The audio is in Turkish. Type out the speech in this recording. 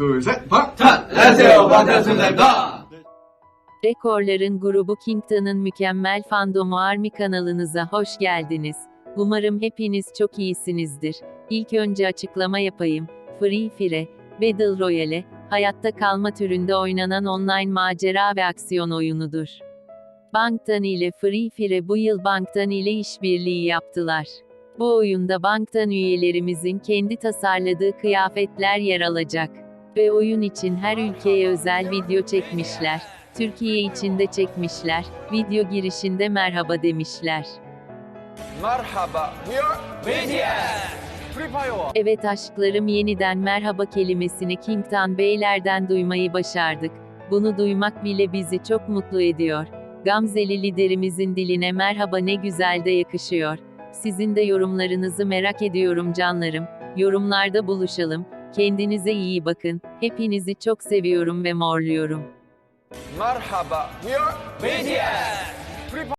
둘, 셋, 박! 안녕하세요 반갑습니다. Rekorların grubu Kington'ın mükemmel fandomu Army kanalınıza hoş geldiniz. Umarım hepiniz çok iyisinizdir. İlk önce açıklama yapayım. Free Fire, Battle Royale, hayatta kalma türünde oynanan online macera ve aksiyon oyunudur. Bangtan ile Free Fire bu yıl Bangtan ile işbirliği yaptılar. Bu oyunda Bangtan üyelerimizin kendi tasarladığı kıyafetler yer alacak. Ve oyun için her ülkeye özel video çekmişler. Türkiye için de çekmişler. Video girişinde merhaba demişler. Merhaba. Evet aşklarım yeniden merhaba kelimesini Kington Beylerden duymayı başardık. Bunu duymak bile bizi çok mutlu ediyor. Gamzeli liderimizin diline merhaba ne güzel de yakışıyor. Sizin de yorumlarınızı merak ediyorum canlarım. Yorumlarda buluşalım. Kendinize iyi bakın. Hepinizi çok seviyorum ve morluyorum. Merhaba. We are BTS.